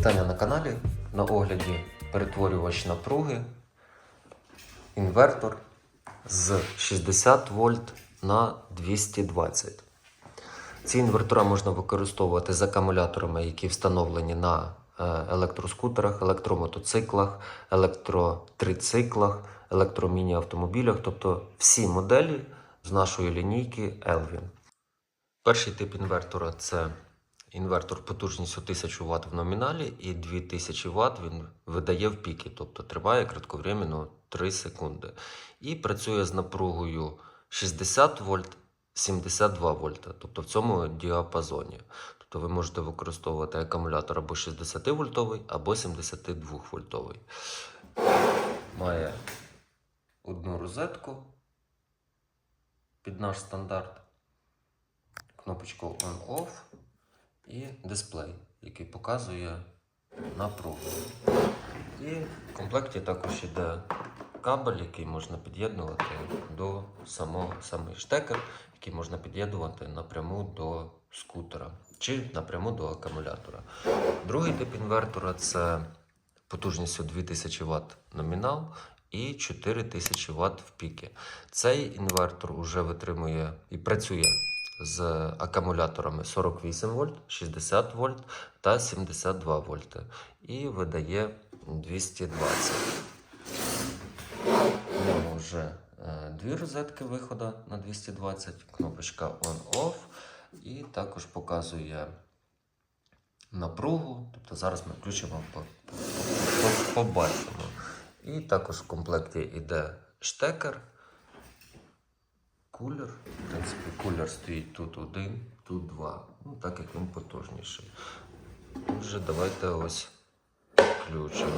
Вітання на каналі. На огляді перетворювач напруги, інвертор з 60 вольт на 220. Ці інвертора можна використовувати з акумуляторами, які встановлені на е, електроскутерах, електромотоциклах, електротрициклах, електроміні-автомобілях, тобто всі моделі з нашої лінійки Elvin. Перший тип інвертора це інвертор потужністю 1000 Вт в номіналі і 2000 Вт він видає в піки, тобто триває кратковременно 3 секунди. І працює з напругою 60 вольт, 72 вольта, тобто в цьому діапазоні. Тобто ви можете використовувати акумулятор або 60 вольтовий, або 72 вольтовий. Має одну розетку під наш стандарт, кнопочку On-Off і дисплей, який показує напругу. І в комплекті також йде кабель, який можна під'єднувати до самого самий штекер, який можна під'єднувати напряму до скутера чи напряму до акумулятора. Другий тип інвертора це потужністю 2000 Вт номінал і 4000 Вт в піки. Цей інвертор вже витримує і працює з акумуляторами 48 вольт, 60 вольт та 72 вольти і видає 220. У вже е, дві розетки виходу на 220, кнопочка On-Off, і також показує напругу. Тобто зараз ми включимо, по- по- по- побачимо. І також в комплекті йде штекер, кулер. В принципі, кулер стоїть тут один, тут два. Ну, так як він потужніший. Отже, давайте ось включимо.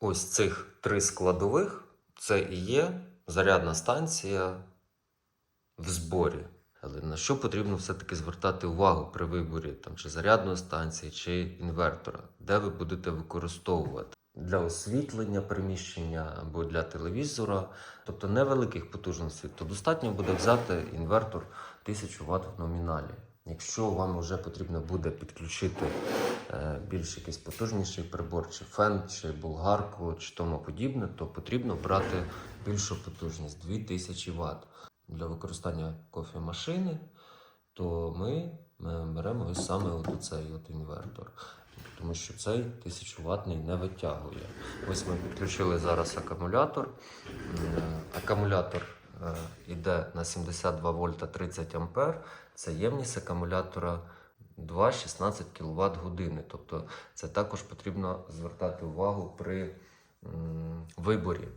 Ось цих три складових це і є зарядна станція в зборі. Але на що потрібно все-таки звертати увагу при виборі там, чи зарядної станції, чи інвертора, де ви будете використовувати для освітлення приміщення або для телевізора, тобто невеликих потужностей, то достатньо буде взяти інвертор 1000 Вт в номіналі. Якщо вам вже потрібно буде підключити е, більш якийсь потужніший прибор, чи фен, чи болгарку, чи тому подібне, то потрібно брати більшу потужність 2000 Вт. Для використання кофемашини, то ми, беремо саме от цей от інвертор. Тому що цей 1000 ватний не витягує. Ось ми підключили зараз акумулятор. Акумулятор е, йде на 72 вольта 30 ампер. Це ємність акумулятора 2,16 кВт години. Тобто це також потрібно звертати увагу при виборі.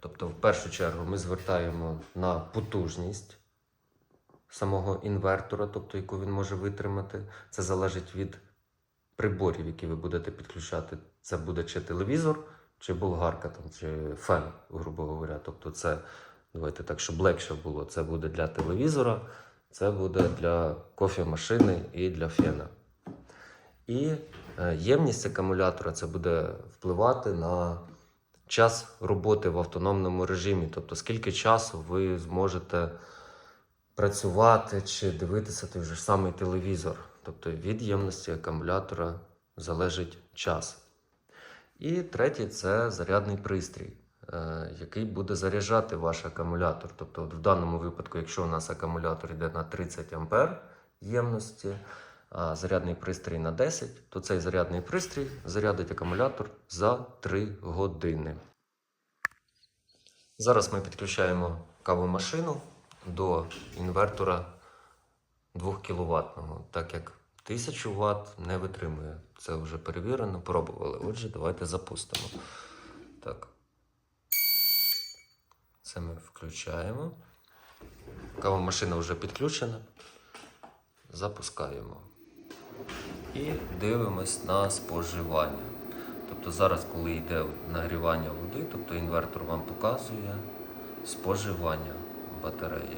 Тобто, в першу чергу ми звертаємо на потужність самого інвертора, тобто яку він може витримати. Це залежить від приборів, які ви будете підключати. Це буде чи телевізор, чи болгарка, там, чи фен, грубо говоря. Тобто, це давайте так, щоб легше було. Це буде для телевізора, це буде для кофемашини і для фена. І е, ємність акумулятора це буде впливати на час роботи в автономному режимі, тобто скільки часу ви зможете працювати чи дивитися той же самий телевізор. Тобто від ємності акумулятора залежить час. І третє це зарядний пристрій, е, який буде заряджати ваш акумулятор. Тобто, от в даному випадку, якщо у нас акумулятор йде на 30 ампер ємності, а зарядний пристрій на 10, то цей зарядний пристрій зарядить акумулятор за 3 години. Зараз ми підключаємо кавомашину до інвертора 2 кВт, так як 1000 Вт не витримує. Це вже перевірено, пробували. Отже, давайте запустимо. Так. Це ми включаємо. Кавомашина вже підключена. Запускаємо. І дивимось на споживання. Тобто зараз, коли йде нагрівання води, тобто інвертор вам показує споживання батареї.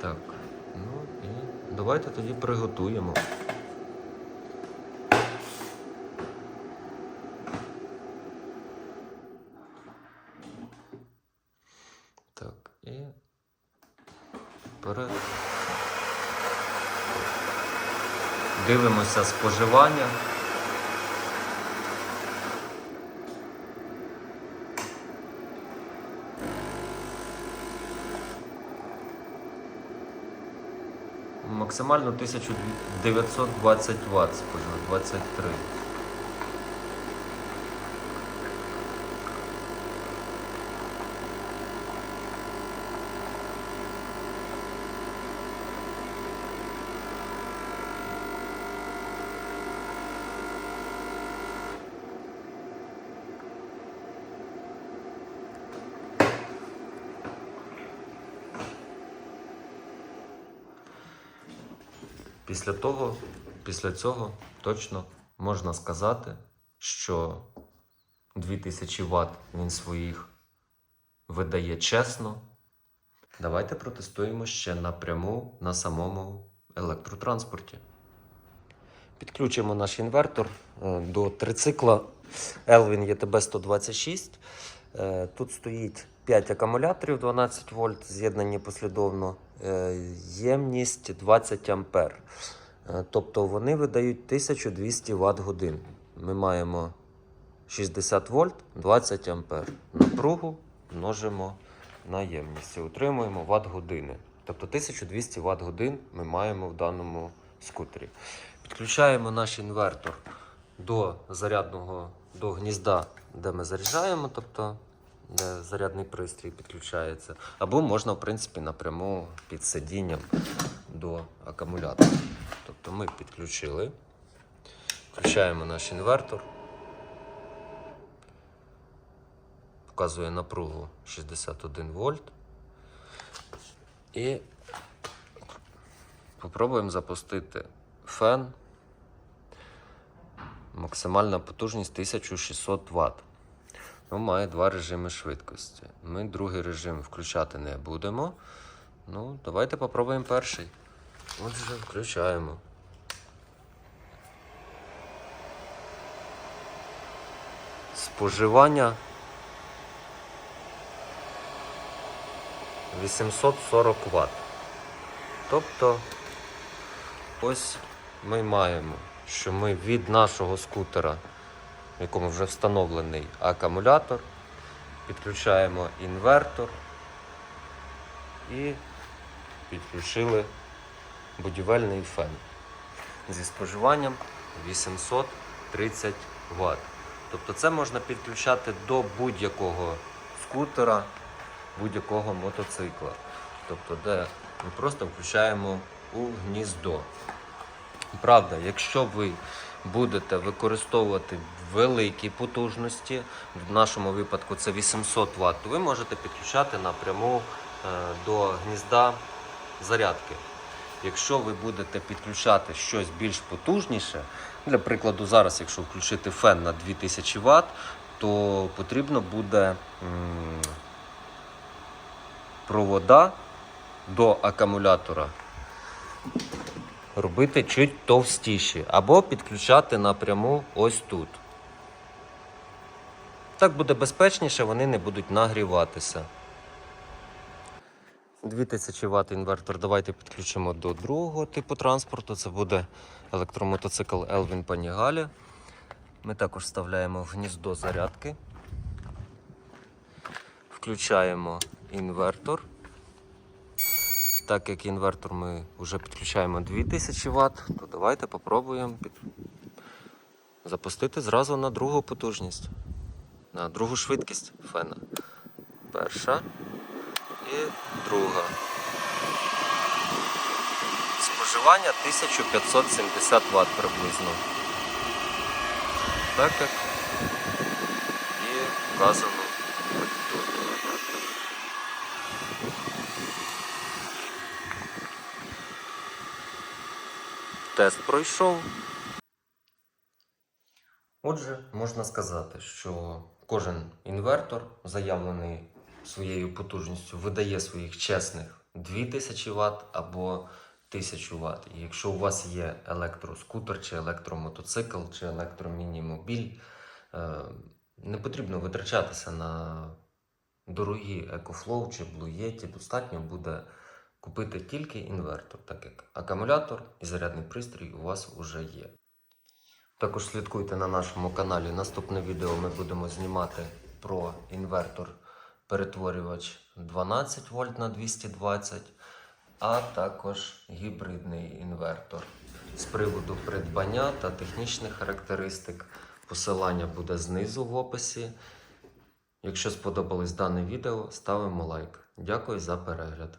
Так, ну і давайте тоді приготуємо. Так, і вперед. Дивимося споживання. Максимально 1920 Вт спожив, 23. Після того, після цього точно можна сказати, що 2000 Вт він своїх видає чесно. Давайте протестуємо ще напряму на самому електротранспорті. Підключимо наш інвертор е, до трицикла Elvin ETB 126. Е, Тут стоїть 5 акумуляторів 12 вольт, з'єднані послідовно. Е, Ємність 20 ампер. Е, Тобто вони видають 1200 Вт годин. Ми маємо 60 вольт, 20 ампер. Напругу множимо на ємність і отримуємо Вт години. Тобто 1200 Вт годин ми маємо в даному скутері. Підключаємо наш інвертор до зарядного до гнізда, де ми заряджаємо, тобто де зарядний пристрій підключається. Або можна, в принципі, напряму під сидінням до акумулятора. Тобто ми підключили, включаємо наш інвертор. Показує напругу 61 вольт. І попробуємо запустити фен. Максимальна потужність 1600 Вт. Ну, має два режими швидкості. Ми другий режим включати не будемо. Ну, давайте попробуємо перший. Отже, включаємо. Споживання 840 Вт. Тобто, ось ми маємо, що ми від нашого скутера, в якому вже встановлений акумулятор, підключаємо інвертор і підключили будівельний фен зі споживанням 830 Вт. Тобто це можна підключати до будь-якого скутера, будь-якого мотоцикла. Тобто, де ми просто включаємо у гніздо. Правда, якщо ви будете використовувати великі потужності, в нашому випадку це 800 Вт, то ви можете підключати напряму е, до гнізда зарядки. Якщо ви будете підключати щось більш потужніше, для прикладу, зараз, якщо включити фен на 2000 Вт, то потрібно буде провода до акумулятора робити чуть товстіші або підключати напряму ось тут. Так буде безпечніше, вони не будуть нагріватися. 2000 Вт інвертор давайте підключимо до другого типу транспорту. Це буде електромотоцикл Elvin Panigale. Ми також вставляємо в гніздо зарядки. Включаємо інвертор. Так як інвертор ми вже підключаємо 2000 Вт, то давайте попробуємо під... запустити зразу на другу потужність, на другу швидкість фена. Перша і друга. Споживання 1570 Вт приблизно. Так як і вказано тут. Тест пройшов. Отже, можна сказати, що кожен інвертор, заявлений своєю потужністю, видає своїх чесних 2000 Вт або 1000 Вт. І якщо у вас є електроскутер, чи електромотоцикл, чи електромінімобіль, е, не потрібно витрачатися на дорогі EcoFlow чи Blue Yeti. Достатньо буде купити тільки інвертор, так як акумулятор і зарядний пристрій у вас вже є. Також слідкуйте на нашому каналі. Наступне відео ми будемо знімати про інвертор перетворювач 12 вольт на 220, а також гібридний інвертор. З приводу придбання та технічних характеристик. Посилання буде знизу в описі. Якщо сподобалось дане відео, ставимо лайк. Дякую за перегляд.